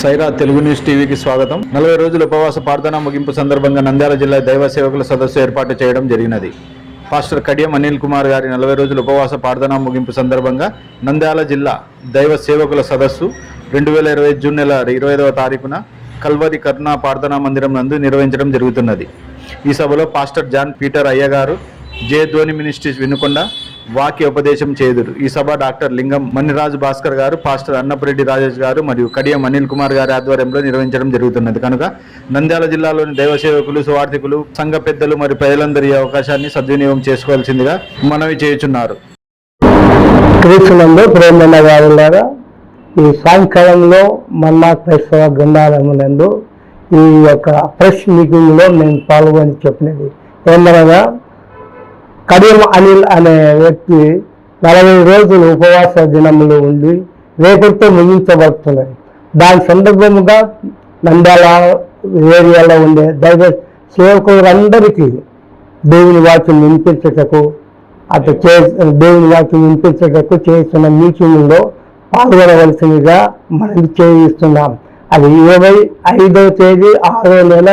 Sye Raa Telugu news టీవీకి స్వాగతం. నలభై రోజుల ఉపవాస ప్రార్థన ముగింపు సందర్భంగా నంద్యాల జిల్లా దైవ సేవకుల సదస్సు ఏర్పాటు చేయడం జరిగినది. పాస్టర్ కడియం అనిల్ కుమార్ గారి నలభై రోజుల ఉపవాస ప్రార్థన ముగింపు సందర్భంగా నంద్యాల జిల్లా దైవ సేవకుల సదస్సు రెండు వేల ఇరవై జూన్ నెల ఇరవై ఐదవ తారీఖున కల్వరి కరుణా ప్రార్థనా మందిరం నందు నిర్వహించడం జరుగుతున్నది. ఈ సభలో పాస్టర్ జాన్ పీటర్ అయ్య గారు జే ధ్వని మినిస్ట్రీస్ వినుకొండ వాక్య ఉపదేశం చేదురు. ఈ సభ డాక్టర్ లింగం మణిరాజు భాస్కర్ గారు పాస్టర్ అన్నపురెడ్డి రాజేష్ గారు మరియు కడియం అనిల్ కుమార్ గారి ఆధ్వర్యంలో నిర్వహించడం జరుగుతున్నది. కనుక నంద్యాల జిల్లాలోని దైవ సేవకులు సువార్థికులు సంఘ పెద్దలు మరియు ప్రజలందరి అవకాశాన్ని సద్వినియోగం చేసుకోవాల్సిందిగా మనవి చేయుచున్నారు. క్రీస్తునందు ప్రేమైన ఈ సాయంకాలంలో మన్నా క్రైస్తవ గ్రంథాలయమునందు ఈ యొక్క ప్రెస్ మీటింగ్లో నేను పాల్గొని చెప్పినది ఏమనగా కడియం అనిల్ అనే వ్యక్తి నలభై రోజులు ఉపవాస దినములు ఉండి రేపటితో ముగించబడుతున్నది. దాని సందర్భముగా నంద్యాల ఏరియాలో ఉండే దైవ సేవకులందరికీ దేవుని వాక్యం వినిపించటకు అటు చే దేవుని వాక్యం వినిపించటకు చేస్తున్న మీటింగ్లో పాల్గొనవలసిందిగా మనం చేయిస్తున్నాం. అది ఇరవై ఐదవ తేదీ ఆరో నెల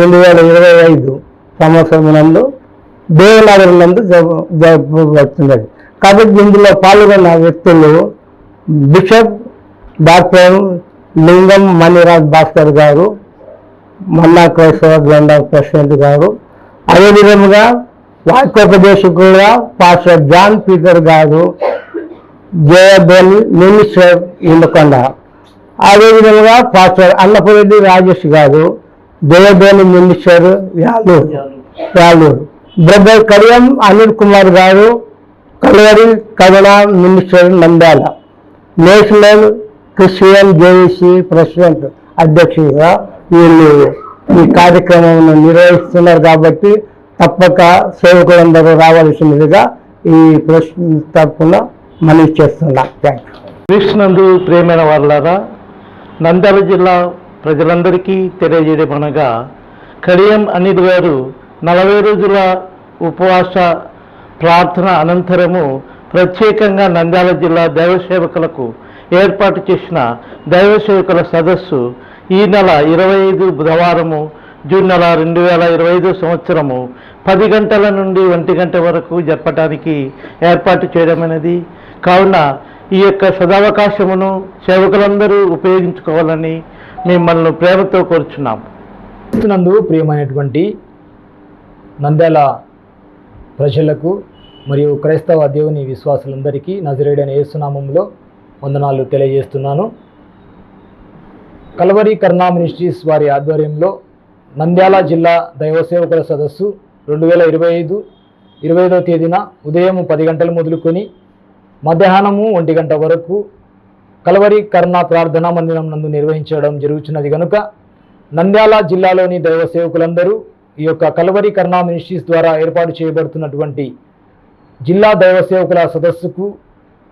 రెండు వేల ఇరవై ఐదు సంవత్సరం నందు దేవనగరం నందు జరుగుతున్నది కాబట్టి ఇందులో పాల్గొన్న వ్యక్తులు బిషప్ డాక్టర్ లింగం మణిరాజ్ భాస్కర్ గారు మన్నా క్రైస్తవ గ్రంథ ప్రెసిడెంట్ గారు అదేవిధంగా వాక్యోపదేశకులుగా పాస్టర్ జాన్ పీటర్ గారు జయధ్వని మినిస్టర్ ఇండకొండ. అదేవిధంగా పాస్టర్ అన్నపురెడ్డి రాజేష్ గారు జయబోని మినిస్టర్ యాలూరు. యాలూరు. బ్రదర్ కడియం అనిల్ కుమార్ గారు Calvary Karuna minister Nandyal. National Christian JAC president అధ్యక్షుడిగా వీళ్ళు ఈ కార్యక్రమం నిర్వహిస్తున్నారు కాబట్టి తప్పక సేవకులందరూ రావాల్సిందిగా ఈ ప్రశ్న తరఫున మనవి చేస్తున్నా థ్యాంక్ కృష్ణందు ప్రేమైన వాళ్ళారా నంద్యాల జిల్లా ప్రజలందరికీ తెలియజేయమనగా కడియం అనిల్ గారు నలభై రోజుల ఉపవాస ప్రార్థన అనంతరము ప్రత్యేకంగా నంద్యాల జిల్లా దైవ సేవకులకు ఏర్పాటు చేసిన దైవ సేవకుల సదస్సు ఈ నెల ఇరవై ఐదు బుధవారము జూన్ నెల రెండు వేల ఇరవై ఐదు సంవత్సరము పది గంటల నుండి ఒంటి గంట వరకు జరపడానికి ఏర్పాటు చేయడం అనేది. కావున ఈ యొక్క సదావకాశమును సేవకులందరూ ఉపయోగించుకోవాలని మిమ్మల్ని ప్రేమతో కోరుచున్నాం. నందు ప్రియమైనటువంటి నంద్యాల ప్రజలకు మరియు క్రైస్తవ దేవుని విశ్వాసులందరికీ నజరేడైన యేసునామంలో వందనాలు తెలియజేస్తున్నాను. కలవరి కర్ణా మినిస్ట్రీస్ వారి ఆధ్వర్యంలో నంద్యాల జిల్లా దైవ సేవకుల సదస్సు రెండు వేల ఇరవై ఐదు ఇరవై ఐదవ తేదీన ఉదయం పది గంటలు మొదలుకొని మధ్యాహ్నము ఒంటి గంట వరకు కలవరి కర్ణ ప్రార్థనా మందిరం నందు నిర్వహించడం జరుగుతున్నది కనుక నంద్యాల జిల్లాలోని దైవ సేవకులందరూ ఈ యొక్క కలవరి కరుణా మినిస్ట్రీస్ ద్వారా ఏర్పాటు చేయబడుతున్నటువంటి జిల్లా దైవ సేవకుల సదస్సుకు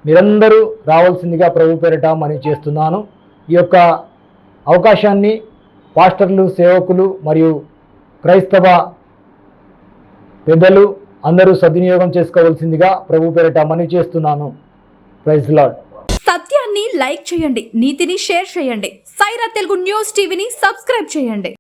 మీరందరూ రావాల్సిందిగా ప్రభు పేరిట మనవి చేస్తున్నాను. ఈ యొక్క అవకాశాన్ని పాస్టర్లు సేవకులు మరియు క్రైస్తవ పెద్దలు అందరూ సద్వినియోగం చేసుకోవాల్సిందిగా ప్రభు పేరిట మనవి చేస్తున్నాను. ప్రైజ్ లాడ్ సత్యాన్ని లైక్ చేయండి నీతిని షేర్ చేయండి. సైరా తెలుగు న్యూస్ టీవీని సబ్స్క్రైబ్ చేయండి.